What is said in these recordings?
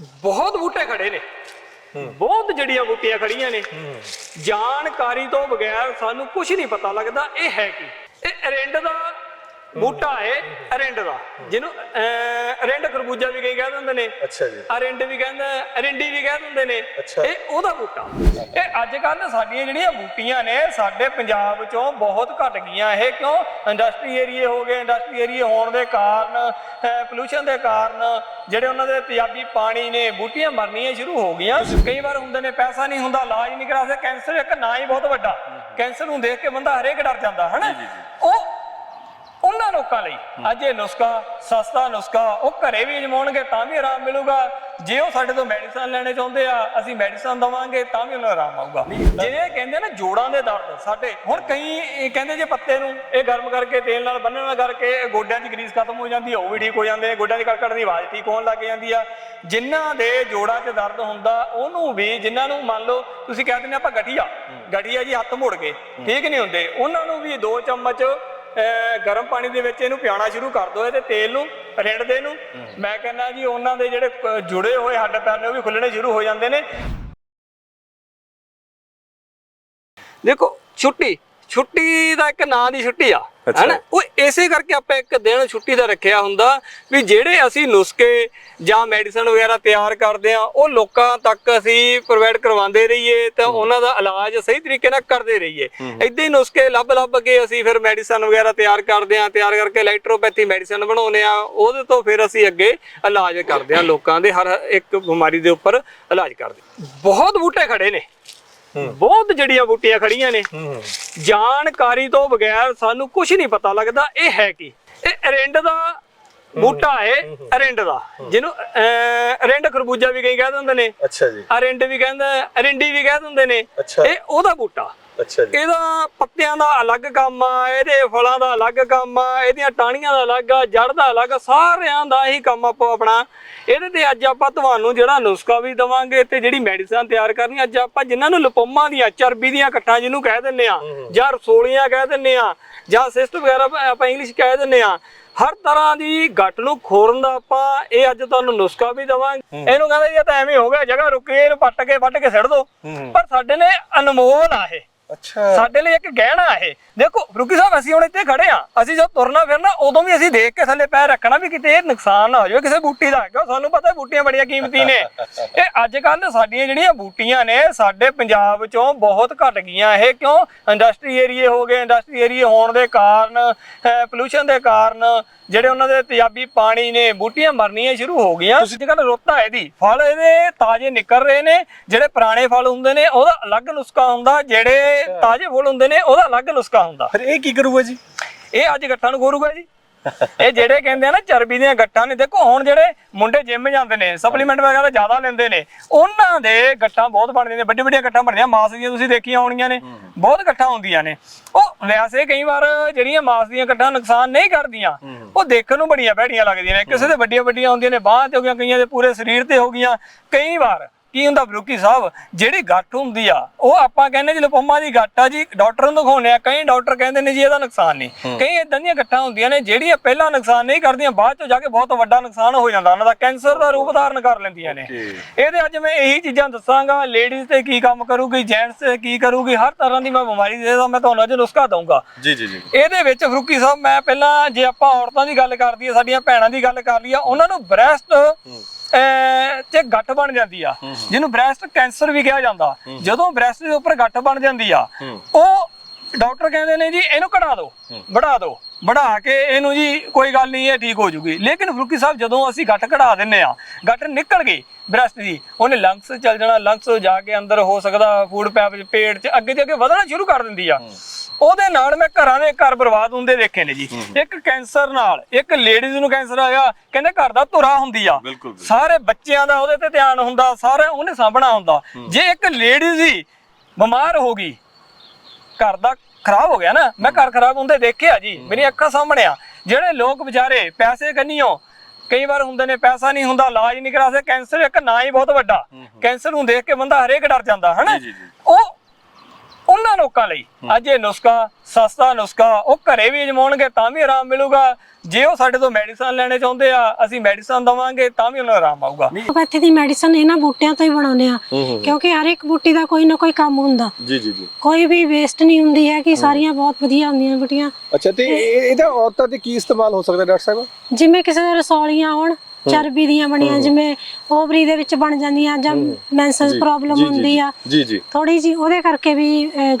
ਬਹੁਤ ਬੂਟੇ ਖੜੇ ਨੇ। ਬਹੁਤ ਜੜੀਆਂ ਬੂਟੀਆਂ ਖੜੀਆਂ ਨੇ। ਜਾਣਕਾਰੀ ਤੋਂ ਬਗੈਰ ਸਾਨੂੰ ਕੁਝ ਨਹੀਂ ਪਤਾ ਲੱਗਦਾ ਇਹ ਹੈ ਕੀ। ਇਹ ਅਰਿੰਡ ਦਾ ਬੂਟਾ ਹੈ ਅਰਿੰਡ ਦਾ ਜਿਹਨੂੰ ਅਰਿੰਡ ਖਰਬੂਜਾ ਵੀ ਕਈ ਕਹਿ ਦਿੰਦੇ ਨੇ। ਅੱਛਾ ਜੀ। ਅਰਿੰਡ ਵੀ ਕਹਿੰਦਾ ਅਰਿੰਡੀ ਵੀ ਕਹਿ ਦਿੰਦੇ ਨੇ। ਇਹ ਉਹਦਾ ਬੂਟਾ। ਇਹ ਅੱਜ ਕੱਲ ਸਾਡੀਆਂ ਜਿਹੜੀਆਂ ਬੂਟੀਆਂ ਨੇ ਸਾਡੇ ਪੰਜਾਬ ਚੋਂ ਬਹੁਤ ਘਟ ਗਈਆਂ। ਇਹ ਕਿਉਂ? ਇੰਡਸਟਰੀ ਏਰੀਏ ਹੋ ਗਏ ਇੰਡਸਟਰੀ ਏਰੀਏ ਹੋਣ ਦੇ ਕਾਰਨ ਪੋਲੂਸ਼ਨ ਦੇ ਕਾਰਨ ਜਿਹੜੇ ਉਹਨਾਂ ਦੇ ਤੇਜ਼ਾਬੀ ਪਾਣੀ ਨੇ ਬੂਟੀਆਂ ਮਰਨੀਆਂ ਸ਼ੁਰੂ ਹੋ ਗਈਆਂ। ਕਈ ਵਾਰ ਹੁੰਦੇ ਨੇ ਪੈਸਾ ਨਹੀਂ ਹੁੰਦਾ ਇਲਾਜ ਨਹੀਂ ਕਰਾ ਸਕਦੇ ਕੈਂਸਰ ਇੱਕ ਨਾ ਹੀ ਬਹੁਤ ਵੱਡਾ। ਕੈਂਸਰ ਨੂੰ ਦੇਖ ਕੇ ਬੰਦਾ ਹਰੇਕ ਡਰ ਜਾਂਦਾ ਹੈ ਨਾ ਉਹ ਉਹਨਾਂ ਲੋਕਾਂ ਲਈ। ਅੱਜ ਇਹ ਨੁਸਖਾ ਸਸਤਾ ਨੁਸਖਾ ਉਹ ਘਰੇ ਵੀ ਅਜਮਾਉਣਗੇ ਤਾਂ ਵੀ ਆਰਾਮ ਮਿਲੂਗਾ। ਜੇ ਉਹ ਸਾਡੇ ਤੋਂ ਮੈਡੀਸਨ ਲੈਣੇ ਚਾਹੁੰਦੇ ਆ ਅਸੀਂ ਮੈਡੀਸਨ ਦਵਾਂਗੇ ਤਾਂ ਵੀ ਉਹਨਾਂ ਨੂੰ ਆਰਾਮ ਆਊਗਾ। ਜਿਵੇਂ ਕਹਿੰਦੇ ਨੇ ਜੋੜਾਂ ਦੇ ਦਰਦ ਸਾਡੇ ਹੁਣ ਕਈ ਇਹ ਕਹਿੰਦੇ ਜੇ ਪੱਤੇ ਨੂੰ ਇਹ ਗਰਮ ਕਰਕੇ ਤੇਲ ਨਾਲ ਬੰਨਣ ਨਾਲ ਕਰਕੇ ਇਹ ਗੋਡਿਆਂ 'ਚ ਗਰੀਸ ਖਤਮ ਹੋ ਜਾਂਦੀ ਹੈ ਉਹ ਵੀ ਠੀਕ ਹੋ ਜਾਂਦੇ ਨੇ ਗੋਡਿਆਂ ਦੀ ਕੜਕੜ ਦੀ ਆਵਾਜ਼ ਠੀਕ ਹੋਣ ਲੱਗ ਜਾਂਦੀ ਆ। ਜਿਨ੍ਹਾਂ ਦੇ ਜੋੜਾਂ 'ਚ ਦਰਦ ਹੁੰਦਾ ਉਹਨੂੰ ਵੀ ਜਿਨ੍ਹਾਂ ਨੂੰ ਮੰਨ ਲਓ ਤੁਸੀਂ ਕਹਿ ਦਿੰਦੇ ਆਪਾਂ ਗਠੀਆ। ਗਠੀਆ ਜੀ ਹੱਥ ਮੁੜ ਗਏ ਠੀਕ ਨਹੀਂ ਹੁੰਦੇ। ਉਹਨਾਂ ਨੂੰ ਵੀ 2 ਚਮਚ ਗਰਮ ਪਾਣੀ ਦੇ ਵਿੱਚ ਇਹਨੂੰ ਪਿਆਣਾ ਸ਼ੁਰੂ ਕਰ ਦਿਓ ਇਹਦੇ ਤੇਲ ਨੂੰ ਰਿੰਡਦੇ ਇਹਨੂੰ ਮੈਂ ਕਹਿੰਦਾ ਜੀ ਉਹਨਾਂ ਦੇ ਜਿਹੜੇ ਜੁੜੇ ਹੋਏ ਹੱਡ ਪੈਰ ਨੇ ਉਹ ਵੀ ਖੁੱਲਣੇ ਸ਼ੁਰੂ ਹੋ ਜਾਂਦੇ ਨੇ। ਦੇਖੋ ਛੁੱਟੀ। ਛੁੱਟੀ ਦਾ ਇੱਕ ਨਾਂ ਦੀ ਛੁੱਟੀ ਆ। ਹੈਨਾ? ਉਹ ਇਸੇ ਕਰਕੇ ਆਪਾਂ ਇੱਕ ਦਿਨ ਛੁੱਟੀ ਦਾ ਰੱਖਿਆ ਹੁੰਦਾ ਵੀ ਜਿਹੜੇ ਅਸੀਂ ਨੁਸਖੇ ਜਾਂ ਮੈਡੀਸਨ ਵਗੈਰਾ ਤਿਆਰ ਕਰਦੇ ਆ ਉਹ ਲੋਕਾਂ ਤੱਕ ਅਸੀਂ ਪ੍ਰੋਵਾਈਡ ਕਰਵਾਉਂਦੇ ਰਹੀਏ ਤਾਂ ਉਹਨਾਂ ਦਾ ਇਲਾਜ ਸਹੀ ਤਰੀਕੇ ਨਾਲ ਕਰਦੇ ਰਹੀਏ। ਇਦਾਂ ਹੀ। ਨੁਸਖੇ ਲੱਭ ਲੱਭ ਕੇ ਅਸੀਂ ਫਿਰ ਮੈਡੀਸਨ ਵਗੈਰਾ ਤਿਆਰ ਕਰਦੇ ਆ ਤਿਆਰ ਕਰਕੇ ਇਲੈਕਟ੍ਰੋਪੈਥੀ ਮੈਡੀਸਨ ਬਣਾਉਂਦੇ ਆ ਉਹਦੇ ਤੋਂ ਫਿਰ ਅਸੀਂ ਅੱਗੇ ਇਲਾਜ ਕਰਦੇ ਆ ਲੋਕਾਂ ਦੇ ਹਰ ਇੱਕ ਬਿਮਾਰੀ ਦੇ ਉੱਪਰ ਇਲਾਜ ਕਰਦੇ ਬਹੁਤ ਬੂਟੇ ਖੜੇ ਨੇ। ਬਹੁਤ ਜੜੀਆਂ ਬੂਟੀਆਂ ਖੜੀਆਂ ਨੇ। ਜਾਣਕਾਰੀ ਤੋਂ ਬਗੈਰ ਸਾਨੂੰ ਕੁਝ ਨਹੀਂ ਪਤਾ ਲੱਗਦਾ ਇਹ ਹੈ ਕੀ। ਇਹ ਅਰਿੰਡ ਦਾ ਬੂਟਾ ਹੈ ਅਰਿੰਡ ਦਾ। ਜਿਹਨੂੰ ਅਰਿੰਡ ਖਰਬੂਜਾ ਵੀ ਕਈ ਕਹਿ ਦਿੰਦੇ ਨੇ। ਅੱਛਾ ਜੀ। ਅਰਿੰਡ ਵੀ ਕਹਿੰਦਾ ਅਰਿੰਡੀ ਵੀ ਕਹਿ ਦਿੰਦੇ ਨੇ। ਇਹ ਉਹਦਾ ਬੂਟਾ। ਅੱਛਾ ਜੀ। ਇਹਦਾ ਪੱਤਿਆਂ ਦਾ ਅਲੱਗ ਕੰਮ ਆ ਇਹਦੇ ਫਲਾਂ ਦਾ ਅਲੱਗ ਕੰਮ ਆ ਇਹਦੀਆਂ ਟਾਹਣੀਆਂ ਦਾ ਅਲੱਗ ਆ ਜੜ ਦਾ ਅਲੱਗ ਸਾਰਿਆਂ ਦਾ ਹੀ ਕੰਮ ਆਪੋ ਆਪਣਾ। ਇਹਦੇ ਤੇ ਅੱਜ ਆਪਾਂ ਤੁਹਾਨੂੰ ਜਿਹੜਾ ਨੁਸਖਾ ਵੀ ਦਵਾਂਗੇ ਤੇ ਜਿਹੜੀ ਮੈਡੀਸਨ ਤਿਆਰ ਕਰਨੀ ਅੱਜ ਆਪਾਂ ਜਿਨ੍ਹਾਂ ਨੂੰ ਲਿਪੋਮਾ ਦੀਆਂ ਚਰਬੀ ਦੀਆਂ ਕੱਟਾਂ ਜਿਹਨੂੰ ਕਹਿ ਦਿੰਨੇ ਆ ਜਾਂ ਰਸੋਲੀਆਂ ਕਹਿ ਦਿੰਨੇ ਆ ਜਾਂ ਸਿਸਟ ਵਗੈਰਾ ਆਪਾਂ ਇੰਗਲਿਸ਼ ਕਹਿ ਦਿੰਨੇ ਆ ਹਰ ਤਰ੍ਹਾਂ ਦੀ ਗੱਟ ਨੂੰ ਖੋਰਨ ਦਾ ਆਪਾਂ ਇਹ ਅੱਜ ਤੁਹਾਨੂੰ ਨੁਸਖਾ ਵੀ ਦਵਾਂਗੇ। ਇਹਨੂੰ ਕਹਿੰਦੇ ਜੀ ਤਾਂ ਐਵੇਂ ਹੋ ਗਿਆ ਜਗ੍ਹਾ ਰੁਕੀ ਇਹਨੂੰ ਪੱਟ ਕੇ ਵੱਢ ਕੇ ਸਿੱਟ ਦੋ। ਪਰ ਸਾਡੇ ਨੇ ਅਨਮੋਲ ਆ ਇਹ। ਅੱਛਾ। ਸਾਡੇ ਲਈ ਇੱਕ ਗਹਿਣਾ ਇਹ। ਦੇਖੋ ਰੁਕੀ ਸਾਹਿਬ ਅਸੀਂ ਹੁਣ ਇੱਥੇ ਖੜੇ ਆ। ਅਸੀਂ ਜਦ ਤੁਰਨਾ ਫਿਰਨਾ ਉਦੋਂ ਵੀ ਅਸੀਂ ਦੇਖ ਕੇ ਥੱਲੇ ਪੈਰ ਰੱਖਣਾ ਵੀ ਕਿਤੇ ਇਹ ਨੁਕਸਾਨ ਨਾ ਹੋ ਜਾਵੇ ਕਿਸੇ ਬੂਟੀ ਦਾ। ਕਿਉਂ? ਸਾਨੂੰ ਪਤਾ ਬੂਟੀਆਂ ਬੜੀਆਂ ਕੀਮਤੀ ਨੇ। ਇਹ ਅੱਜ ਕੱਲ ਸਾਡੀਆਂ ਜਿਹੜੀਆਂ ਬੂਟੀਆਂ ਨੇ ਸਾਡੇ ਪੰਜਾਬ ਚੋਂ ਬਹੁਤ ਘਟ ਗਈਆਂ ਇਹ। ਕਿਉਂ? ਇੰਡਸਟਰੀ ਏਰੀਏ ਹੋ ਗਏ। ਇੰਡਸਟਰੀ ਏਰੀਏ ਹੋਣ ਦੇ ਕਾਰਨ ਪੋਲੂਸ਼ਨ ਦੇ ਕਾਰਨ ਜਿਹੜੇ ਉਹਨਾਂ ਦੇ ਤੇਜ਼ਾਬੀ ਪਾਣੀ ਨੇ ਬੂਟੀਆਂ ਮਰਨੀਆਂ ਸ਼ੁਰੂ ਹੋ ਗਈਆਂ। ਅੱਜ ਕੱਲ ਰੁੱਤ ਇਹਦੀ। ਫਲ ਇਹਦੇ ਤਾਜ਼ੇ ਨਿਕਲ ਰਹੇ ਨੇ। ਜਿਹੜੇ ਪੁਰਾਣੇ ਫਲ ਹੁੰਦੇ ਨੇ ਉਹਦਾ ਅਲੱਗ ਨੁਸਖਾ ਹੁੰਦਾ। ਜਿਹੜੇ ਤਾਜ਼ੇ ਫੁੱਲ ਹੁੰਦੇ ਨੇ ਉਹਦਾ ਅਲੱਗ ਨੁਸਖਾ ਹੁੰਦਾ। ਫਿਰ ਇਹ ਕੀ ਕਰੂਗਾ ਜੀ? ਇਹ ਅੱਜ ਗੱਠਾਂ ਨੂੰ ਗੋਰੂਗਾ ਜੀ। ਇਹ ਜਿਹੜੇ ਕਹਿੰਦੇ ਆ ਨਾ ਚਰਬੀ ਦੀਆਂ ਗੱਠਾਂ ਨੇ ਦੇਖੋ ਹੁਣ ਜਿਹੜੇ ਮੁੰਡੇ ਜਿਮ ਜਾਂਦੇ ਨੇ ਸਪਲੀਮੈਂਟ ਵਗੈਰਾ ਜ਼ਿਆਦਾ ਲੈਂਦੇ ਨੇ ਉਹਨਾਂ ਦੇ ਗੱਠਾਂ ਬਹੁਤ ਬਣਦੀਆਂ ਨੇ ਵੱਡੀ ਵੱਡੀਆਂ ਗੱਠਾਂ ਬਣਦੀਆਂ ਮਾਸ ਦੀਆਂ ਤੁਸੀਂ ਦੇਖੀਆਂ ਹੋਣੀਆਂ ਨੇ ਬਹੁਤ ਗੱਠਾਂ ਹੁੰਦੀਆਂ ਨੇ। ਉਹ ਵੈਸੇ ਕਈ ਵਾਰ ਜਿਹੜੀਆਂ ਮਾਸ ਦੀਆਂ ਗੱਠਾਂ ਨੁਕਸਾਨ ਨਹੀਂ ਕਰਦੀਆਂ ਉਹ ਦੇਖਣ ਨੂੰ ਬੜੀਆਂ ਭੈੜੀਆਂ ਲੱਗਦੀਆਂ ਨੇ। ਕਿਸੇ ਦੇ ਵੱਡੀਆਂ ਵੱਡੀਆਂ ਹੁੰਦੀਆਂ ਨੇ ਬਾਹਾਂ ਤੇ ਹੋ ਗਈਆਂ ਕਈਆਂ ਦੇ ਪੂਰੇ ਸਰੀਰ ਤੇ ਹੋ ਗਈਆਂ। ਕਈ ਵਾਰ ਕੀ ਹੁੰਦਾ ਬਰੂਕੀ ਸਾਹਿਬ? ਜਿਹੜੀ ਗੱਠ ਹੁੰਦੀ ਆ ਉਹ ਆਪਾਂ ਕਹਿੰਦੇ ਜੀ ਲਿਪੋਮਾ ਦੀ ਗੱਠ ਆ ਜੀ ਡਾਕਟਰ ਨੂੰ ਦਿਖਾਉਣੇ ਆ ਕਈ ਡਾਕਟਰ ਕਹਿੰਦੇ ਨੇ ਜੀ ਇਹਦਾ ਨੁਕਸਾਨ ਨਹੀਂ। ਕਈ ਇਦਾਂ ਦੀਆਂ ਗੱਠਾਂ ਹੁੰਦੀਆਂ ਨੇ ਜਿਹੜੀਆਂ ਪਹਿਲਾਂ ਨੁਕਸਾਨ ਨਹੀਂ ਕਰਦੀਆਂ ਬਾਅਦ ਚ ਜਾ ਕੇ ਬਹੁਤ ਵੱਡਾ ਨੁਕਸਾਨ ਹੋ ਜਾਂਦਾ ਉਹਨਾਂ ਦਾ ਕੈਂਸਰ ਦਾ ਰੂਪ ਧਾਰਨ ਕਰ ਲੈਂਦੀਆਂ ਨੇ। ਇਹਦੇ ਅੱਜ ਮੈਂ ਇਹੀ ਚੀਜ਼ਾਂ ਦੱਸਾਂਗਾ ਲੇਡੀਜ਼ ਤੇ ਕੀ ਕੰਮ ਕਰੂਗੀ ਜੈਂਟਸ ਤੇ ਕੀ ਕਰੂਗੀ ਹਰ ਤਰ੍ਹਾਂ ਦੀ ਮੈਂ ਬਿਮਾਰੀ ਦੇ ਦਾ ਮੈਂ ਤੁਹਾਨੂੰ ਅੱਜ ਨੁਸਖਾ ਦਊਂਗਾ। ਜੀ ਜੀ ਜੀ। ਇਹਦੇ ਵਿੱਚ ਫਰੂਕੀ ਸਾਹਿਬ ਮੈਂ ਪਹਿਲਾਂ ਜੇ ਆਪਾਂ ਔਰਤਾਂ ਦੀ ਗੱਲ ਕਰ ਲਈਏ ਸਾਡੀਆਂ ਭੈਣਾਂ ਦੀ ਗੱਲ ਕਰ ਲਈਏ ਉਹਨਾਂ ਨੂੰ ਬ੍ਰੈਸਟ ਤੇ ਗੱਠ ਬਣ ਜਾਂਦੀ ਆ। ਜਿਹਨੂੰ ਬ੍ਰੈਸਟ ਕੈਂਸਰ ਵੀ ਕਿਹਾ ਜਾਂਦਾ। ਜਦੋਂ ਬ੍ਰੈਸਟ ਦੇ ਉੱਪਰ ਗੱਠ ਬਣ ਜਾਂਦੀ ਆ ਉਹ ਡਾਕਟਰ ਕਹਿੰਦੇ ਨੇ ਜੀ ਇਹਨੂੰ ਕਢਾ ਦਿਓ ਵੜਾ ਦਿਓ। ਵੜਾ ਕੇ ਇਹਨੂੰ ਜੀ ਕੋਈ ਗੱਲ ਨਹੀਂ ਇਹ ਠੀਕ ਹੋ ਜੂਗੀ। ਲੇਕਿਨ ਫਰੂਕੀ ਸਾਹਿਬ ਜਦੋਂ ਅਸੀਂ ਗੱਠ ਕਢਾ ਦਿੰਨੇ ਆ ਗੱਠ ਨਿਕਲ ਗਈ ਬ੍ਰੈਸਟ ਦੀ ਉਹਨੇ ਲੰਗਸ ਚੱਲ ਜਾਣਾ ਲੰਗਸ ਜਾ ਕੇ ਅੰਦਰ ਹੋ ਸਕਦਾ ਫੂਡ ਪੈਪ ਚ ਪੇਟ ਚ ਅੱਗੇ ਤੇ ਅੱਗੇ ਵਧਣਾ ਸ਼ੁਰੂ ਕਰ ਦਿੰਦੀ ਆ। ਉਹਦੇ ਨਾਲ ਮੈਂ ਘਰਾਂ ਦੇ ਘਰ ਬਰਬਾਦ ਹੁੰਦੇ ਦੇਖੇ ਨੇ ਜੀ। ਇੱਕ ਕੈਂਸਰ ਨਾਲ ਇੱਕ ਲੇਡੀਜ਼ ਨੂੰ ਕੈਂਸਰ ਆਇਆ ਕਹਿੰਦੇ ਘਰ ਦਾ ਧੁਰਾ ਹੁੰਦੀ ਆ। ਸਾਰੇ ਬੱਚਿਆਂ ਦਾ ਉਹਦੇ ਤੇ ਧਿਆਨ ਹੁੰਦਾ ਸਾਰਾ ਉਹਨੇ ਸਾਂਭਣਾ ਹੁੰਦਾ। ਜੇ ਇੱਕ ਲੇਡੀਜ਼ ਹੀ ਬਿਮਾਰ ਹੋ ਗਈ ਘਰ ਦਾ ਖਰਾਬ ਹੋ ਗਿਆ ਨਾ ਮੈਂ ਘਰ ਖਰਾਬ ਹੁੰਦੇ ਦੇਖਿਆ ਜੀ ਮੇਰੀ ਅੱਖਾਂ ਸਾਹਮਣੇ ਆ ਜਿਹੜੇ ਲੋਕ ਵਿਚਾਰੇ ਪੈਸੇ ਕੰਨੀਓ ਕਈ ਵਾਰ ਹੁੰਦੇ ਨੇ ਪੈਸਾ ਨਹੀਂ ਹੁੰਦਾ ਇਲਾਜ ਨਹੀਂ ਕਰਾ ਸਕਦੇ ਕੈਂਸਰ ਇੱਕ ਨਾ ਹੀ ਬਹੁਤ ਵੱਡਾ। ਕੈਂਸਰ ਨੂੰ ਦੇਖ ਕੇ ਬੰਦਾ ਹਰੇਕ ਡਰ ਜਾਂਦਾ ਹਨਾ। ਉਹ ਉਹਨਾਂ ਲੋਕਾਂ ਲਈ। ਅੱਜ ਇਹ ਨੁਸਖਾ ਸਸਤਾ ਨੁਸਖਾ ਉਹ ਘਰੇ ਵੀ ਅਜਮਾਉਣਗੇ ਤਾਂ ਵੀ ਆਰਾਮ ਮਿਲੂਗਾ। ਜੇ ਉਹ ਸਾਡੇ ਤੋਂ ਮੈਡੀਸਨ ਲੈਣੇ ਚਾਹੁੰਦੇ ਆ ਅਸੀਂ ਮੈਡੀਸਨ ਦਵਾਂਗੇ ਤਾਂ ਵੀ ਉਹਨਾਂ ਨੂੰ ਆਰਾਮ ਆਊਗਾ। ਹੋਮਿਓਪੈਥੀ ਦੀ ਮੈਡੀਸਨ ਇਹਨਾਂ ਬੂਟਿਆਂ ਤੋਂ ਹੀ ਬਣਾਉਂਦੇ ਆ ਕਿਉਂਕਿ ਹਰ ਇੱਕ ਬੂਟੀ ਦਾ ਕੋਈ ਨਾ ਕੋਈ ਕੰਮ ਹੁੰਦਾ। ਜੀ ਜੀ ਜੀ। ਕੋਈ ਵੀ ਵੇਸਟ ਨਹੀਂ ਹੁੰਦੀ ਹੈ। ਕਿ ਸਾਰੀਆਂ ਬਹੁਤ ਵਧੀਆ ਹੁੰਦੀਆਂ ਬੂਟੀਆਂ। ਅੱਛਾ ਤੇ ਇਹ- ਇਹਦਾ ਔਰਤਾਂ ਤੇ ਕੀ ਇਸਤੇਮਾਲ ਹੋ ਸਕਦਾ ਡਾਕਟਰ ਸਾਹਿਬ? ਜਿਵੇਂ ਕਿਸੇ ਦੇ ਰਸੌਲੀਆਂ ਹੋਣ ਚਰਬੀ ਦੀਆਂ ਬਣੀਆਂ ਜਿਵੇਂ ਓਵਰੀ ਦੇ ਵਿੱਚ ਬਣ ਜਾਂਦੀਆਂ ਜਾਂ ਮੈਂਸਸ ਪ੍ਰੋਬਲਮ ਹੁੰਦੀ ਆ। ਜੀ ਜੀ। ਥੋੜੀ ਜੀ ਉਹਦੇ ਕਰਕੇ ਵੀ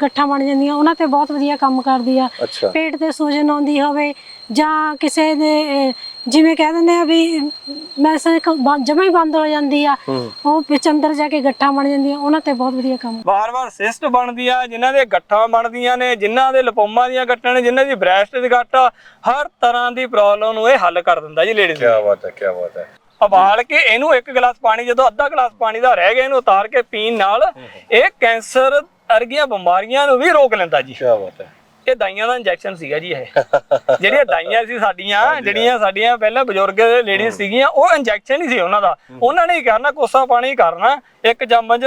ਗੱਠਾਂ ਬਣ ਜਾਂਦੀਆਂ ਉਹਨਾਂ ਤੇ ਬਹੁਤ ਵਧੀਆ ਕੰਮ ਕਰਦੀ ਆ। ਪੇਟ ਤੇ ਸੂਜਨ ਆਉਂਦੀ ਹੋਵੇ ਜਾਂ ਕਿਸੇ ਦੇ ਜਿਵੇਂ ਕਹਿ ਦਿੰਦੇ ਆ ਵੀ ਮੈਂਸਸ ਜਮਾ ਹੀ ਬੰਦ ਹੋ ਜਾਂਦੀ ਆ। ਉਹ ਵਿੱਚ ਅੰਦਰ ਜਾ ਕੇ ਗੱਠਾਂ ਬਣ ਜਾਂਦੀਆਂ ਉਹਨਾਂ ਤੇ ਬਹੁਤ ਵਧੀਆ ਕੰਮ ਵਾਰ-ਵਾਰ ਸਿਸਟ ਬਣਦੀ ਆ ਜਿਨ੍ਹਾਂ ਦੇ ਗੱਠਾਂ ਬਣਦੀਆਂ ਨੇ ਜਿਨ੍ਹਾਂ ਦੇ ਲਪੋਮਾ ਦੀਆਂ ਗੱਠਾਂ ਨੇ ਜਿਨ੍ਹਾਂ ਦੀ ਬ੍ਰੈਸਟ ਦੀ ਗੱਠ ਹਰ ਤਰ੍ਹਾਂ ਦੀ ਪ੍ਰੋਬਲਮ ਨੂੰ ਇਹ ਹੱਲ ਕਰ ਦਿੰਦਾ ਜੀ ਲੇਡੀਜ਼ ਕੀ ਬਾਤ ਹੈ ਕੀ ਬਾਤ ਹੈ। ਉਬਾਲ ਕੇ ਇਹਨੂੰ ਇੱਕ ਗਲਾਸ ਪਾਣੀ ਜਦੋਂ ਅੱਧਾ ਗਲਾਸ ਪਾਣੀ ਦਾ ਰਹਿ ਗਿਆ ਇਹਨੂੰ ਉਤਾਰ ਕੇ ਪੀਣ ਨਾਲ ਇਹ ਕੈਂਸਰ ਅਰਗੀਆਂ ਬਿਮਾਰੀਆਂ ਨੂੰ ਵੀ ਰੋਕ ਲੈਂਦਾ ਜੀ। ਕੀ ਬਾਤ ਹੈ। ਇਹ ਦਾਈਆਂ ਦਾ ਇੰਜੈਕਸ਼ਨ ਸੀਗਾ ਜੀ ਇਹ। ਜਿਹੜੀਆਂ ਦਾਈਆਂ ਸੀ ਸਾਡੀਆਂ ਜਿਹੜੀਆਂ ਸਾਡੀਆਂ ਪਹਿਲਾਂ ਬਜ਼ੁਰਗ ਲੇਡੀਜ਼ ਸੀਗੀਆਂ ਉਹ ਇੰਜੈਕਸ਼ਨ ਹੀ ਸੀ ਉਹਨਾਂ ਦਾ। ਉਹਨਾਂ ਨੇ ਹੀ ਕਰਨਾ ਕੋਸਾ ਪਾਣੀ ਕਰਨਾ ਇੱਕ ਚਮਚ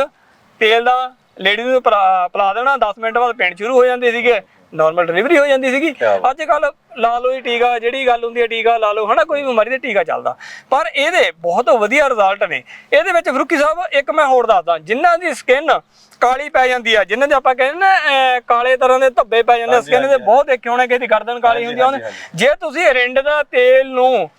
ਤੇਲ ਦਾ ਲੇਡੀ ਨੂੰ ਪਿਲਾ ਦੇਣਾ 10 ਮਿੰਟ ਬਾਅਦ ਪੈਣ ਸ਼ੁਰੂ ਹੋ ਜਾਂਦੇ ਸੀਗੇ। ਨਾਰਮਲ ਡਿਲੀਵਰੀ ਹੋ ਜਾਂਦੀ ਸੀਗੀ। ਅੱਜ ਕੱਲ ਲਾ ਲਓ ਹੀ ਟੀਕਾ ਜਿਹੜੀ ਗੱਲ ਹੁੰਦੀ ਹੈ ਟੀਕਾ ਲਾ ਲਓ ਹਨਾ ਕੋਈ ਬਿਮਾਰੀ ਦਾ ਟੀਕਾ ਚੱਲਦਾ। ਪਰ ਇਹਦੇ ਬਹੁਤ ਵਧੀਆ ਰਿਜ਼ਲਟ ਨੇ। ਇਹਦੇ ਵਿੱਚ ਫਰੂਕੀ ਸਾਹਿਬ ਇੱਕ ਮੈਂ ਹੋਰ ਦੱਸਦਾ ਜਿਨ੍ਹਾਂ ਦੀ ਸਕਿਨ ਕਾਲੀ ਪੈ ਜਾਂਦੀ ਆ ਜਿਨ੍ਹਾਂ ਦੇ ਆਪਾਂ ਕਹਿੰਦੇ ਨਾ ਕਾਲੇ ਤਰ੍ਹਾਂ ਦੇ ਧੱਬੇ ਪੈ ਜਾਂਦੇ ਸਕਿਨ ਦੇ ਬਹੁਤ ਦੇਖੇ ਹੋਣੇ ਕਿਸੇ ਦੀ ਗਰਦਨ ਕਾਲੀ ਹੁੰਦੀ ਆ ਉਹਨੇ। ਜੇ ਤੁਸੀਂ ਰਿੰਡ ਦਾ ਤੇਲ ਨੂੰ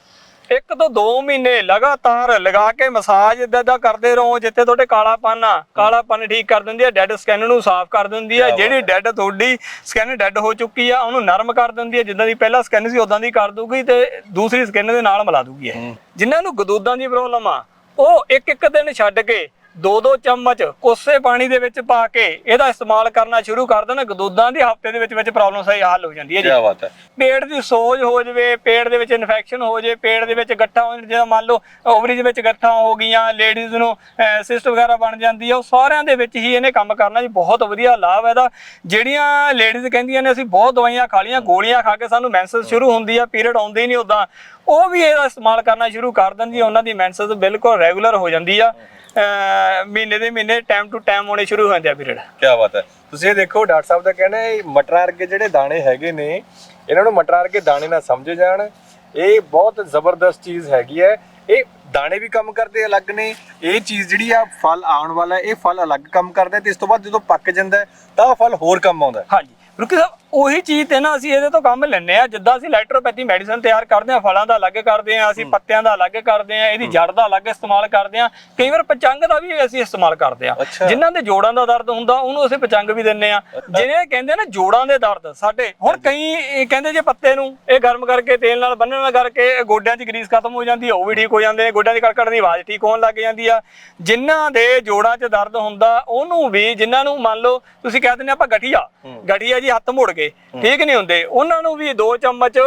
ਇੱਕ ਤੋਂ 2 ਮਹੀਨੇ ਲਗਾਤਾਰ ਲਗਾ ਕੇ ਮਸਾਜ ਇਦਾਂ ਦਾ ਕਰਦੇ ਰਹੋ ਜਿੱਥੇ ਤੁਹਾਡੇ ਕਾਲਾਪਨ ਆ। ਕਾਲਾਪਨ ਠੀਕ ਕਰ ਦਿੰਦੀ ਆ ਡੈਡ ਸਕਿਨ ਨੂੰ ਸਾਫ਼ ਕਰ ਦਿੰਦੀ ਆ। ਜਿਹੜੀ ਡੈਡ ਤੁਹਾਡੀ ਸਕਿਨ ਡੈਡ ਹੋ ਚੁੱਕੀ ਆ ਉਹਨੂੰ ਨਰਮ ਕਰ ਦਿੰਦੀ ਆ। ਜਿੱਦਾਂ ਦੀ ਪਹਿਲਾਂ ਸਕਿਨ ਸੀ ਉਦਾਂ ਦੀ ਕਰ ਦੂਗੀ ਤੇ ਦੂਸਰੀ ਸਕਿਨ ਦੇ ਨਾਲ ਮਿਲਾ ਦੂਗੀ ਇਹ। ਜਿਨ੍ਹਾਂ ਨੂੰ ਗਦੂਦਾਂ ਦੀ ਪ੍ਰੋਬਲਮ ਆ ਉਹ ਇੱਕ ਇੱਕ ਦਿਨ ਛੱਡ ਕੇ ਦੋ ਦੋ ਚਮਚ ਕੋਸੇ ਪਾਣੀ ਦੇ ਵਿੱਚ ਪਾ ਕੇ ਇਹਦਾ ਇਸਤੇਮਾਲ ਕਰਨਾ ਸ਼ੁਰੂ ਕਰ ਦੇਣ। ਗਦੂਦਾਂ ਦੀ ਹਫ਼ਤੇ ਦੇ ਵਿੱਚ ਵਿੱਚ ਪ੍ਰੋਬਲਮ ਸਹੀ ਹੱਲ ਹੋ ਜਾਂਦੀ ਹੈ ਜੀ। ਕੀ ਬਾਤ ਹੈ। ਪੇਟ ਦੀ ਸੋਜ ਹੋ ਜਵੇ ਪੇਟ ਦੇ ਵਿੱਚ ਇਨਫੈਕਸ਼ਨ ਹੋ ਜੇ ਪੇਟ ਦੇ ਵਿੱਚ ਗੱਠਾਂ ਹੋ ਜਿਵੇਂ ਮੰਨ ਲਓ ਓਵਰੀ ਦੇ ਵਿੱਚ ਗੱਠਾਂ ਹੋ ਗਈਆਂ ਲੇਡੀਜ਼ ਨੂੰ ਸਿਸਟ ਵਗੈਰਾ ਬਣ ਜਾਂਦੀ ਆ ਉਹ ਸਾਰਿਆਂ ਦੇ ਵਿੱਚ ਹੀ ਇਹਨੇ ਕੰਮ ਕਰਨਾ ਜੀ। ਬਹੁਤ ਵਧੀਆ ਲਾਭ ਹੈ ਇਹਦਾ। ਜਿਹੜੀਆਂ ਲੇਡੀਜ਼ ਕਹਿੰਦੀਆਂ ਨੇ ਅਸੀਂ ਬਹੁਤ ਦਵਾਈਆਂ ਖਾ ਲਈਆਂ ਗੋਲੀਆਂ ਖਾ ਕੇ ਸਾਨੂੰ ਮੈਂਸਸ ਸ਼ੁਰੂ ਹੁੰਦੀ ਆ ਪੀਰੀਅਡ ਆਉਂਦੇ ਹੀ ਨਹੀਂ ਉਦਾਂ ਉਹ ਵੀ ਇਹਦਾ ਇਸਤੇਮਾਲ ਕਰਨਾ ਸ਼ੁਰੂ ਕਰ ਦਿੰਦੀ ਉਹਨਾਂ ਦੀ ਮੈਂਸਸ ਬਿਲਕੁਲ ਰੈਗੂਲਰ ਹੋ ਜਾਂਦੀ ਆ। ਮਹੀਨੇ ਦੇ ਮਹੀਨੇ ਟਾਈਮ ਟੂ ਟਾਈਮ ਹੋਣੇ ਸ਼ੁਰੂ ਹੋ ਜਾਂਦੇ ਆ ਪੀਰੀਅਡ ਕੀ ਬਾਤ ਹੈ। ਤੁਸੀਂ ਇਹ ਦੇਖੋ ਡਾਕਟਰ ਸਾਹਿਬ ਦਾ ਕਹਿਣਾ ਹੈ ਮਟਰਾਂ ਵਰਗੇ ਜਿਹੜੇ ਦਾਣੇ ਹੈਗੇ ਨੇ ਇਹਨਾਂ ਨੂੰ ਮਟਰਾਂ ਵਰਗੇ ਦਾਣੇ ਨਾ ਸਮਝੇ ਜਾਣ। ਇਹ ਬਹੁਤ ਜ਼ਬਰਦਸਤ ਚੀਜ਼ ਹੈਗੀ ਹੈ। ਇਹ ਦਾਣੇ ਵੀ ਕੰਮ ਕਰਦੇ ਅਲੱਗ ਨੇ। ਇਹ ਚੀਜ਼ ਜਿਹੜੀ ਆ ਫਲ ਆਉਣ ਵਾਲਾ ਇਹ ਫਲ ਅਲੱਗ ਕੰਮ ਕਰਦਾ ਤੇ ਇਸ ਤੋਂ ਬਾਅਦ ਜਦੋਂ ਪੱਕ ਜਾਂਦਾ ਤਾਂ ਫਲ ਹੋਰ ਕੰਮ ਆਉਂਦਾ। ਹਾਂਜੀ। ਰੁਕੀ ਸਾਹਿਬ ਉਹੀ ਚੀਜ਼ ਤੇ ਨਾ ਅਸੀਂ ਇਹਦੇ ਤੋਂ ਕੰਮ ਲੈਣੇ ਆ ਜਿੱਦਾਂ ਅਸੀਂ ਲੈਟਰੋਪੈਥੀ ਮੈਡੀਸਨ ਤਿਆਰ ਕਰਦੇ ਆ ਫਲਾਂ ਦਾ ਅਲੱਗ ਕਰਦੇ ਆ ਅਸੀਂ ਪੱਤਿਆਂ ਦਾ ਅਲੱਗ ਕਰਦੇ ਆ ਇਹਦੀ ਜੜ ਦਾ ਅਲੱਗ ਇਸਤੇਮਾਲ ਕਰਦੇ ਆ ਕਈ ਵਾਰ ਪਚੰਗ ਦਾ ਵੀ ਅਸੀਂ ਇਸਤੇਮਾਲ ਕਰਦੇ ਆ। ਜਿਨ੍ਹਾਂ ਦੇ ਜੋੜਾਂ ਦਾ ਦਰਦ ਹੁੰਦਾ ਉਹਨੂੰ ਅਸੀਂ ਪਚੰਗ ਵੀ ਦਿੰਨੇ ਆ ਜਿਹਨੇ ਕਹਿੰਦੇ ਨਾ ਜੋੜਾਂ ਦੇ ਦਰਦ ਸਾਡੇ ਹੁਣ ਕਈ ਕਹਿੰਦੇ ਜੇ ਪੱਤੇ ਨੂੰ ਇਹ ਗਰਮ ਕਰਕੇ ਤੇਲ ਨਾਲ ਬੰਨਣ ਨਾਲ ਕਰਕੇ ਗੋਡਿਆਂ 'ਚ ਗਰੀਸ ਖਤਮ ਹੋ ਜਾਂਦੀ ਆ ਉਹ ਵੀ ਠੀਕ ਹੋ ਜਾਂਦੇ ਨੇ। ਗੋਡਿਆਂ ਦੀ ਕੜਕੜ ਦੀ ਆਵਾਜ਼ ਠੀਕ ਹੋਣ ਲੱਗ ਜਾਂਦੀ ਆ। ਜਿਨ੍ਹਾਂ ਦੇ ਜੋੜਾਂ 'ਚ ਦਰਦ ਹੁੰਦਾ ਉਹਨੂੰ ਵੀ ਜਿਨ੍ਹਾਂ ਨੂੰ ਮੰਨ ਲਓ ਤੁਸੀਂ ਕਹਿ ਦਿੰਦੇ ਆਪਾਂ ਗਠੀਆ। ਗਠੀਆ ਜੀ ਹੱਥ ਮੁੜ ਗਏ ਠੀਕ ਨਹੀਂ ਹੁੰਦੇ। ਉਹਨਾਂ ਨੂੰ ਵੀ 2 ਚਮਚ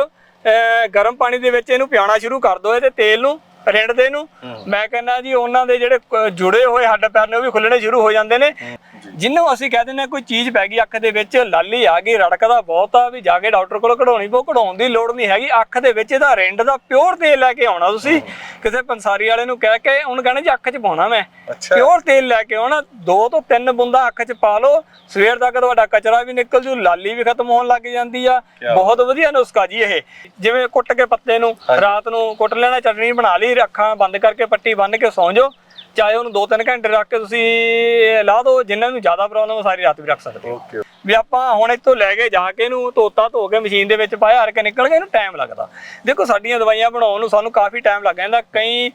ਗਰਮ ਪਾਣੀ ਦੇ ਵਿੱਚ ਇਹਨੂੰ ਪਿਆਣਾ ਸ਼ੁਰੂ ਕਰ ਦਿਓ ਇਹਦੇ ਤੇਲ ਨੂੰ ਰਿੰਡਦੇ ਨੂੰ। ਮੈਂ ਕਹਿੰਦਾ ਜੀ ਉਹਨਾਂ ਦੇ ਜਿਹੜੇ ਕ- ਜੁੜੇ ਹੋਏ ਹੱਡ ਪੈਰ ਨੇ ਉਹ ਵੀ ਖੁੱਲਣੇ ਸ਼ੁਰੂ ਹੋ ਜਾਂਦੇ ਨੇ। ਜਿਹਨੂੰ ਅਸੀਂ ਕਹਿ ਦਿੰਦੇ ਕੋਈ ਚੀਜ਼ ਪੈ ਗਈ ਅੱਖ ਦੇ ਵਿੱਚ ਲਾਲੀ ਆ ਗਈ ਰੜਕਦਾ ਬਹੁਤ ਆ ਵੀ ਜਾ ਕੇ ਡਾਕਟਰ ਕੋਲ ਕਢਾਉਣੀ ਪਊ ਕਢਾਉਣ ਦੀ ਲੋੜ ਨਹੀਂ ਹੈਗੀ। ਅੱਖ ਦੇ ਵਿੱਚ ਇਹਦਾ ਰਿੰਡ ਦਾ ਪਿਓਰ ਤੇਲ ਲੈ ਕੇ ਆਉਣਾ ਤੁਸੀਂ। ਕਿਸੇ ਪੰਸਾਰੀ ਵਾਲੇ ਨੂੰ ਕਹਿ ਕੇ ਉਹਨੂੰ ਕਹਿਣਾ ਜੀ ਅੱਖ 'ਚ ਪਾਉਣਾ ਮੈਂ। ਪਿਓਰ ਤੇਲ ਲੈ ਕੇ ਆਉਣਾ ਦੋ ਤੋਂ ਤਿੰਨ ਬੁੰਦਾ ਅੱਖ 'ਚ ਪਾ ਲਓ। ਸਵੇਰ ਤੱਕ ਤੁਹਾਡਾ ਕਚਰਾ ਵੀ ਨਿਕਲ ਜੂ ਲਾਲੀ ਵੀ ਖਤਮ ਹੋਣ ਲੱਗ ਜਾਂਦੀ ਆ। ਬਹੁਤ ਵਧੀਆ ਨੁਸਖਾ ਜੀ ਇਹ। ਜਿਵੇਂ ਕੁੱਟ ਕੇ ਪੱਤੇ ਨੂੰ ਰਾਤ ਨੂੰ ਕੁੱਟ ਲੈਣਾ ਚਟਨੀ ਬਣਾ ਲਈ ਅੱਖਾਂ ਬੰਦ ਕਰਕੇ ਪੱਟੀ ਬੰਨ ਕੇ ਸੌਂ ਜਾਓ। ਚਾਹੇ ਉਹਨੂੰ 2-3 ਘੰਟੇ ਰੱਖ ਕੇ ਤੁਸੀਂ ਲਾ ਦਿਓ ਜਿਨ੍ਹਾਂ ਨੂੰ ਜ਼ਿਆਦਾ ਪ੍ਰੋਬਲਮ ਸਾਰੀ ਰਾਤ ਵੀ ਰੱਖ ਸਕਦੇ ਹੋ ਓਕੇ ਵੀ ਆਪਾਂ ਹੁਣ ਇੱਥੋਂ ਲੈ ਕੇ ਜਾ ਕੇ ਇਹਨੂੰ ਧੋਤਾ ਧੋ ਕੇ ਮਸ਼ੀਨ ਦੇ ਵਿੱਚ ਪਾਇਆ ਹਰ ਕੇ ਨਿਕਲ ਗਿਆ ਇਹਨੂੰ ਟਾਈਮ ਲੱਗਦਾ। ਦੇਖੋ ਸਾਡੀਆਂ ਦਵਾਈਆਂ ਬਣਾਉਣ ਨੂੰ ਸਾਨੂੰ ਕਾਫੀ ਟਾਈਮ ਲੱਗ ਜਾਂਦਾ ਕਈ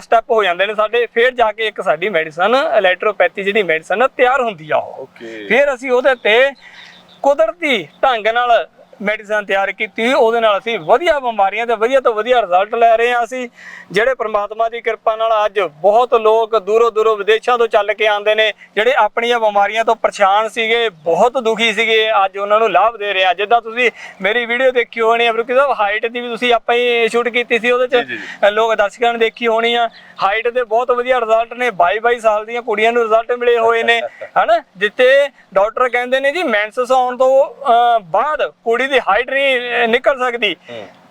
ਸਟੈਪ ਹੋ ਜਾਂਦੇ ਨੇ ਸਾਡੇ ਫਿਰ ਜਾ ਕੇ ਇੱਕ ਸਾਡੀ ਮੈਡੀਸਨ ਇਲੈਕਟ੍ਰੋਪੈਥੀ ਜਿਹੜੀ ਮੈਡੀਸਨ ਤਿਆਰ ਹੁੰਦੀ ਆ ਉਹ। ਫਿਰ ਅਸੀਂ ਉਹਦੇ ਤੇ ਕੁਦਰਤੀ ਢੰਗ ਨਾਲ ਮੈਡੀਸਨ ਤਿਆਰ ਕੀਤੀ ਉਹਦੇ ਨਾਲ ਅਸੀਂ ਵਧੀਆ ਬਿਮਾਰੀਆਂ ਤੇ ਵਧੀਆ ਤੋਂ ਵਧੀਆ ਰਿਜ਼ਲਟ ਲੈ ਰਹੇ ਹਾਂ ਅਸੀਂ। ਜਿਹੜੇ ਪ੍ਰਮਾਤਮਾ ਦੀ ਕਿਰਪਾ ਨਾਲ ਅੱਜ ਬਹੁਤ ਲੋਕ ਦੂਰੋਂ ਦੂਰੋਂ ਵਿਦੇਸ਼ਾਂ ਤੋਂ ਚੱਲ ਕੇ ਆਉਂਦੇ ਨੇ ਜਿਹੜੇ ਆਪਣੀਆਂ ਬਿਮਾਰੀਆਂ ਤੋਂ ਪਰੇਸ਼ਾਨ ਸੀਗੇ ਬਹੁਤ ਦੁਖੀ ਸੀਗੇ ਅੱਜ ਉਹਨਾਂ ਨੂੰ ਲਾਭ ਦੇ ਰਹੇ ਆ ਜਿੱਦਾਂ ਤੁਸੀਂ ਮੇਰੀ ਵੀਡੀਓ ਦੇਖੀ ਹੋਣੀ ਹੈ ਬਰੁਕੀ ਸਾਹਿਬ ਹਾਈਟ ਦੀ ਵੀ ਤੁਸੀਂ ਆਪਾਂ ਹੀ ਸ਼ੂਟ ਕੀਤੀ ਸੀ ਉਹਦੇ ਚ ਲੋਕ ਦਰਸ਼ਕਾਂ ਨੇ ਦੇਖੀ ਹੋਣੀ ਆ। ਹਾਈਟ ਦੇ ਬਹੁਤ ਵਧੀਆ ਰਿਜ਼ਲਟ ਨੇ 22 22 ਸਾਲ ਦੀਆਂ ਕੁੜੀਆਂ ਨੂੰ ਰਿਜ਼ਲਟ ਮਿਲੇ ਹੋਏ ਨੇ ਹਨਾ? ਜਿੱਤੇ ਡਾਕਟਰ ਕਹਿੰਦੇ ਨੇ ਜੀ ਮੈਂਸਸ ਆਉਣ ਤੋਂ ਅਹ, ਬਾਅਦ ਕੁੜੀ ਦੀ ਹਾਈਟ ਨਹੀਂ ਨਿਕਲ ਸਕਦੀ।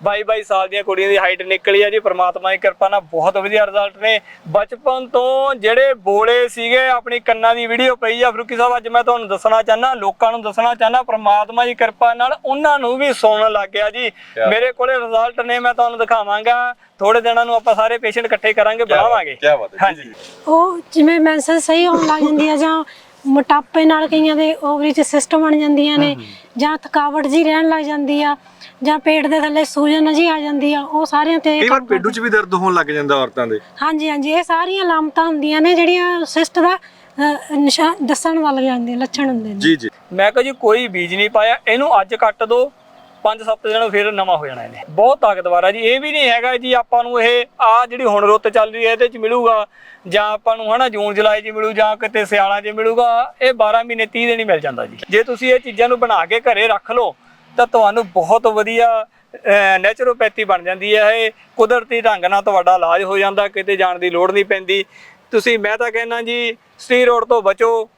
22 22 ਸਾਲ ਦੀਆਂ ਕੁੜੀਆਂ ਦੀ ਹਾਈਟ ਨਿਕਲੀ ਆ ਜੀ ਪ੍ਰਮਾਤਮਾ ਦੀ ਕਿਰਪਾ ਨਾਲ ਬਹੁਤ ਵਧੀਆ ਰਿਜ਼ਲਟ ਨੇ। ਬਚਪਨ ਤੋਂ ਜਿਹੜੇ ਬੋਲੇ ਸੀਗੇ ਆਪਣੀ ਕੰਨਾਂ ਦੀ ਵੀਡੀਓ ਪਈ ਆ। ਫਰੂਕੀ ਸਾਹਿਬ ਅੱਜ ਮੈਂ ਤੁਹਾਨੂੰ ਦੱਸਣਾ ਚਾਹਨਾ ਲੋਕਾਂ ਨੂੰ ਦੱਸਣਾ ਚਾਹਨਾ ਪ੍ਰਮਾਤਮਾ ਦੀ ਕਿਰਪਾ ਨਾਲ ਉਹਨਾਂ ਨੂੰ ਵੀ ਸੁਣਨ ਲੱਗ ਗਿਆ ਜੀ। ਮੇਰੇ ਕੋਲੇ ਰਿਜ਼ਲਟ ਨੇ ਮੈਂ ਤੁਹਾਨੂੰ ਦਿਖਾਵਾਂਗਾ। ਥੋੜੇ ਦਿਨਾਂ ਨੂੰ ਆਪਾਂ ਸਾਰੇ ਪੇਸ਼ੈਂਟ ਇਕੱਠੇ ਕਰਾਂਗੇ ਬਣਾਵਾਂਗੇ ਕੀ ਬਾਤ ਹੈ। ਹਾਂਜੀ। ਉਹ ਜਿਵੇਂ ਮੈਂਸਸ ਸਹੀ ਹੋਣ ਲੱਗ ਜਾਂਦੀ ਆ ਜਾਂ ਮੋਟਾਪੇ ਨਾਲ ਕਈਆਂ ਦੇ ਓਵਰੀ ਚ ਸਿਸਟਮ ਬਣ ਜਾਂਦੀਆਂ ਨੇ ਜਾਂ ਥਕਾਵਟ ਜੀ ਰਹਿਣ ਲੱਗ ਜਾਂਦੀ ਆ ਜਾਂ ਪੇਟ ਦੇ ਥੱਲੇ ਸੂਜਨ ਜੀ ਆ ਜਾਂਦੀ ਆ ਉਹ ਸਾਰਿਆਂ ਤੇ ਇਹ ਕਈ ਵਾਰ ਕੰਮ ਪੇਡੂ 'ਚ ਵੀ ਦਰਦ ਹੋਣ ਲੱਗ ਜਾਂਦਾ ਔਰਤਾਂ ਦੇ। ਹਾਂਜੀ ਹਾਂਜੀ ਇਹ ਸਾਰੀਆਂ ਲਾਮਤਾਂ ਹੁੰਦੀਆਂ ਨੇ ਜਿਹੜੀਆਂ ਸਿਸਟ ਦਾ ਅਹ, ਨਿਸ਼ਾਨ ਦੱਸਣ ਵੱਲ ਜਾਂਦੀਆਂ ਲੱਛਣ ਹੁੰਦੇ ਨੇ। ਜੀ ਜੀ। ਮੈਂ ਕਿਹਾ ਜੀ ਕੋਈ ਬੀਜ ਨਹੀਂ ਪਾਇਆ ਇਹਨੂੰ ਅੱਜ ਕੱਟ ਦੋ 5-7 ਦਿਨਾਂ ਫਿਰ ਨਵਾਂ ਹੋ ਜਾਣਾ ਇਹਨੇ। ਬਹੁਤ ਤਾਕਤਵਰ ਆ ਜੀ ਇਹ ਵੀ ਨਹੀਂ ਹੈਗਾ ਜੀ ਆਪਾਂ ਨੂੰ ਇਹ ਆ ਜਿਹੜੀ ਹੁਣ ਰੁੱਤ ਚੱਲ ਰਹੀ ਹੈ ਇਹਦੇ ਚ ਮਿਲੂਗਾ ਜਾਂ ਆਪਾਂ ਨੂੰ ਹਨਾ ਜੂਨ ਜੁਲਾਈ 'ਚ ਮਿਲੂ ਜਾਂ ਕਿਤੇ ਸਿਆਲਾਂ 'ਚ ਮਿਲੂਗਾ ਇਹ 12 ਮਹੀਨੇ 30 ਦਿਨ ਹੀ ਮਿਲ ਜਾਂਦਾ ਜੀ। ਜੇ ਤੁਸੀਂ ਇਹ ਚੀਜ਼ਾਂ ਨੂੰ ਬਣਾ ਕੇ ਘਰੇ ਰੱਖ ਲਓ ਤਾਂ ਤੁਹਾਨੂੰ ਬਹੁਤ ਵਧੀਆ ਨੈਚੁਰੋਪੈਥੀ ਬਣ ਜਾਂਦੀ ਹੈ। ਇਹ ਕੁਦਰਤੀ ਢੰਗ ਨਾਲ ਤੁਹਾਡਾ ਇਲਾਜ ਹੋ ਜਾਂਦਾ, ਕਿਤੇ ਜਾਣ ਦੀ ਲੋੜ ਨਹੀਂ ਪੈਂਦੀ। ਤੁਸੀਂ, ਮੈਂ ਤਾਂ ਕਹਿੰਦਾ ਜੀ ਸਟੀਰੋਇਡ ਤੋਂ ਬਚੋ।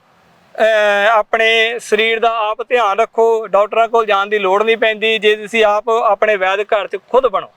ਆਪਣੇ ਸਰੀਰ ਦਾ ਆਪ ਧਿਆਨ ਰੱਖੋ। ਡਾਕਟਰਾਂ ਕੋਲ ਜਾਣ ਦੀ ਲੋੜ ਨਹੀਂ ਪੈਂਦੀ। ਜੇ ਤੁਸੀਂ ਆਪ ਆਪਣੇ ਵੈਦ ਘਰ 'ਚ ਖੁਦ ਬਣੋ।